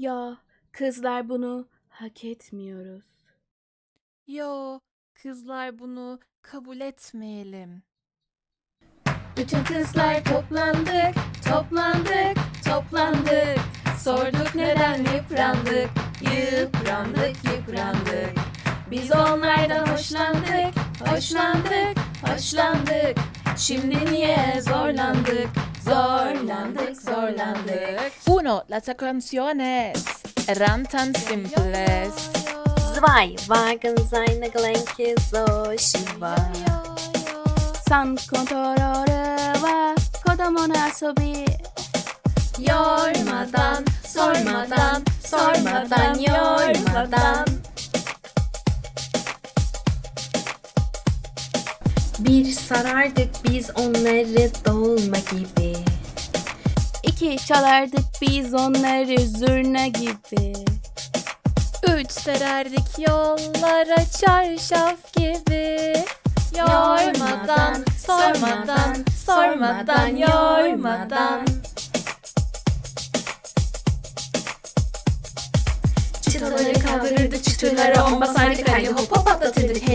Ya kızlar bunu hak etmiyoruz. Yo, kızlar bunu kabul etmeyelim. Bütün kızlar toplandık, toplandık, toplandık. Sorduk neden yıprandık, yıprandık, yıprandık. Biz onlardan hoşlandık, hoşlandık, hoşlandık. Şimdi niye zorlandık, Zorlandık, zorlandık. Uno, las canciones eran tan simples. Zwei, waren seine Gelenke so schwer. San kontrolü var, kodamona sobi. Yormadan, sormadan, sormadan, yormadan. Bir sarardık biz onları dolma gibi. İki çalardık biz onları zurna gibi Üç sererdik yollara çarşaf gibi. Yormadan, sormadan, sormadan, yormadan. Çıtaları kaldırırdık, çıtırlara on basardık, haydi hop hop atlatırdık,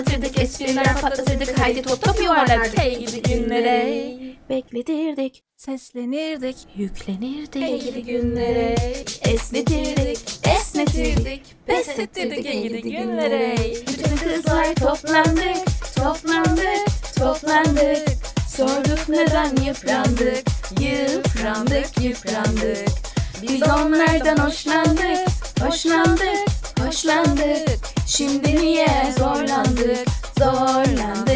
anlatırdık, espriler patlatırdık, haydi top top yuvarlardık, hey gidi günlere. Bekletirdik. Seslenirdik. Yüklenirdik, Hey gidi günlere. Esnetirdik, esnetirdik. Pes ettirdik. Hey gidi günlere. Bütün kızlar toplandık, toplandık, toplandık. Sorduk neden yıprandık, yıprandık, yıprandık. Biz onlardan hoşlandık, hoşlandık, hoşlandık Şimdi niye zorlandık, zorlandık,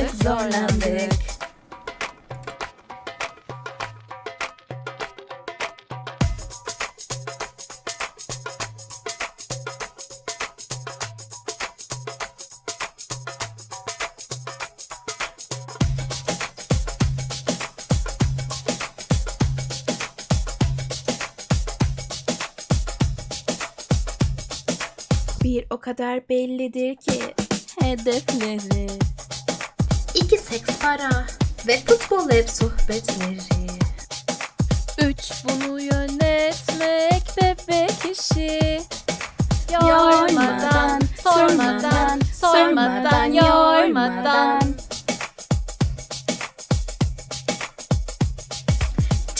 Bir o kadar bellidir ki hedefleri İki seks para ve futbol hep sohbetleri. Üç bunu yönetmek bebek işi. Yormadan, sormadan, sormadan, yormadan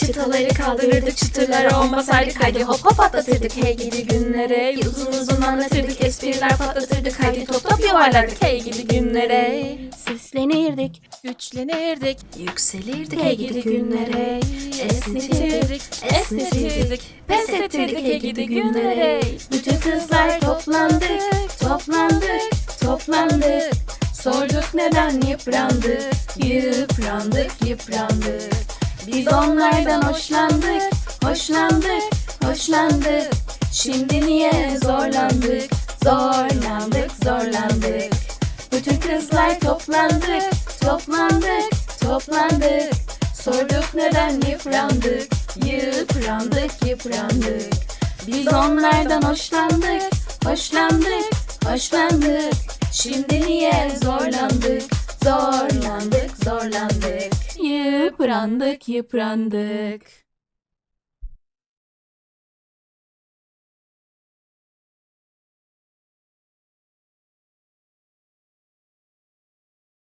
Çıtaları kaldırırdık, çıtırlara on basardık, haydi hop hop atlatırdık, hey gidi günlere. Uzun uzun anlatırdık, espriler patlatırdık, haydi top top yuvarlardık, hey gidi günlere. Seslenirdik, Güçlenirdik. Yükselirdik, Hey gidi günlere. Esnetirdik. Esnetirdik. Pes ettirdik hey gidi günlere. bütün kızlar toplandık, toplandık, toplandık Sorduk neden yıprandık, yıprandık, yıprandık Biz onlardan hoşlandık, hoşlandık, hoşlandık Şimdi niye zorlandık, zorlandık, zorlandık. Bütün kızlar toplandık, toplandık, toplandık. Sorduk neden yıprandık, yıprandık, yıprandık. Biz onlardan hoşlandık, hoşlandık, hoşlandık. Şimdi niye zorlandık, zorlandık, zorlandık. Yıprandık, yıprandık